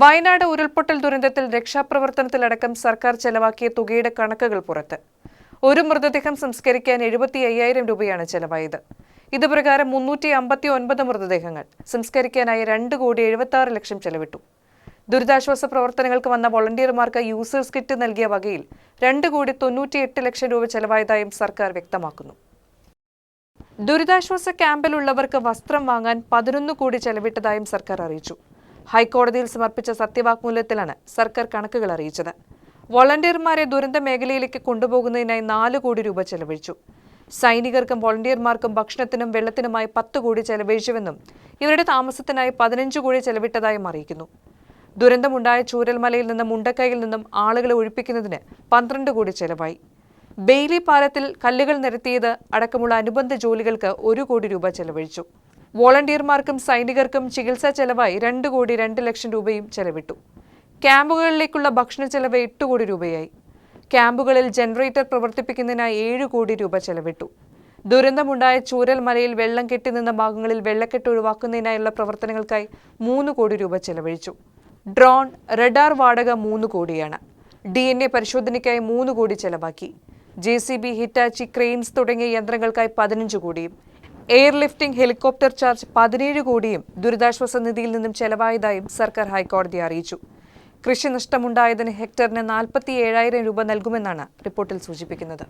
വയനാട് ഉരുൾപൊട്ടൽ ദുരന്തത്തിൽ രക്ഷാപ്രവർത്തനത്തിലടക്കം സർക്കാർ ചെലവാക്കിയ തുകയുടെ കണക്കുകൾ പുറത്ത്. ഒരു മൃതദേഹം സംസ്കരിക്കാൻ എഴുപത്തി അയ്യായിരം രൂപയാണ് ചെലവായത്. ഇതുപ്രകാരം മുന്നൂറ്റി അമ്പത്തി ഒൻപത് മൃതദേഹങ്ങൾ സംസ്കരിക്കാനായി രണ്ട് കോടി എഴുപത്തി ആറ് ലക്ഷം ചെലവിട്ടു. ദുരിതാശ്വാസ പ്രവർത്തനങ്ങൾക്ക് വന്ന വോളണ്ടിയർമാർക്ക് യൂസേഴ്സ് കിറ്റ് നൽകിയ വകയിൽ രണ്ട് കോടി തൊണ്ണൂറ്റിയെട്ട് ലക്ഷം രൂപ ചെലവായതായും സർക്കാർ വ്യക്തമാക്കുന്നു. ദുരിതാശ്വാസ ക്യാമ്പിലുള്ളവർക്ക് വസ്ത്രം വാങ്ങാൻ പതിനൊന്ന് കോടി ചെലവിട്ടതായും സർക്കാർ അറിയിച്ചു. ഹൈക്കോടതിയിൽ സമർപ്പിച്ച സത്യവാങ്മൂലത്തിലാണ് സർക്കാർ കണക്കുകൾ അറിയിച്ചത്. വോളണ്ടിയർമാരെ ദുരന്ത മേഖലയിലേക്ക് കൊണ്ടുപോകുന്നതിനായി നാല് കോടി രൂപ ചെലവഴിച്ചു. സൈനികർക്കും വോളണ്ടിയർമാർക്കും ഭക്ഷണത്തിനും വെള്ളത്തിനുമായി പത്ത് കോടി ചെലവഴിച്ചുവെന്നും ഇവരുടെ താമസത്തിനായി പതിനഞ്ച് കോടി ചെലവിട്ടതായും അറിയിക്കുന്നു. ദുരന്തമുണ്ടായ ചൂരൽമലയിൽ നിന്നും മുണ്ടക്കൈയിൽ നിന്നും ആളുകളെ ഒഴിപ്പിക്കുന്നതിന് പന്ത്രണ്ട് കോടി ചെലവായി. ബെയിലി പാലത്തിൽ കല്ലുകൾ നിരത്തിയത് അടക്കമുള്ള അനുബന്ധ ജോലികൾക്ക് ഒരു കോടി രൂപ ചെലവഴിച്ചു. വോളണ്ടിയർമാർക്കും സൈനികർക്കും ചികിത്സാ ചെലവായി രണ്ട് കോടി രണ്ട് ലക്ഷം രൂപയും ചെലവിട്ടു. ക്യാമ്പുകളിലേക്കുള്ള ഭക്ഷണ ചെലവ് എട്ട് കോടി രൂപയായി. ക്യാമ്പുകളിൽ ജനറേറ്റർ പ്രവർത്തിപ്പിക്കുന്നതിനായി ഏഴ് കോടി രൂപ ചെലവിട്ടു. ദുരന്തമുണ്ടായ ചൂരൽ മലയിൽ വെള്ളം കെട്ടിനിന്ന ഭാഗങ്ങളിൽ വെള്ളക്കെട്ട് ഒഴിവാക്കുന്നതിനായുള്ള പ്രവർത്തനങ്ങൾക്കായി മൂന്ന് കോടി രൂപ ചെലവഴിച്ചു. ഡ്രോൺ റഡാർ വാടക മൂന്ന് കോടിയാണ്. ഡി എൻ എ പരിശോധനയ്ക്കായി മൂന്ന് കോടി ചെലവാക്കി. J C B Hitachi cranes തുടങ്ങിയ യന്ത്രങ്ങൾക്കായി പതിനഞ്ച് കോടിയും എയർ ലിഫ്റ്റിംഗ് ഹെലികോപ്റ്റർ ചാർജ് പതിനേഴ് കോടിയും ദുരിതാശ്വാസ നിധിയിൽ നിന്നും ചെലവായതായും സർക്കാർ ഹൈക്കോടതി അറിയിച്ചു. കൃഷിനഷ്ടമുണ്ടായതിന് ഹെക്ടറിന് നാൽപ്പത്തി ഏഴായിരം രൂപ നൽകുമെന്നാണ് റിപ്പോർട്ടിൽ സൂചിപ്പിക്കുന്നത്.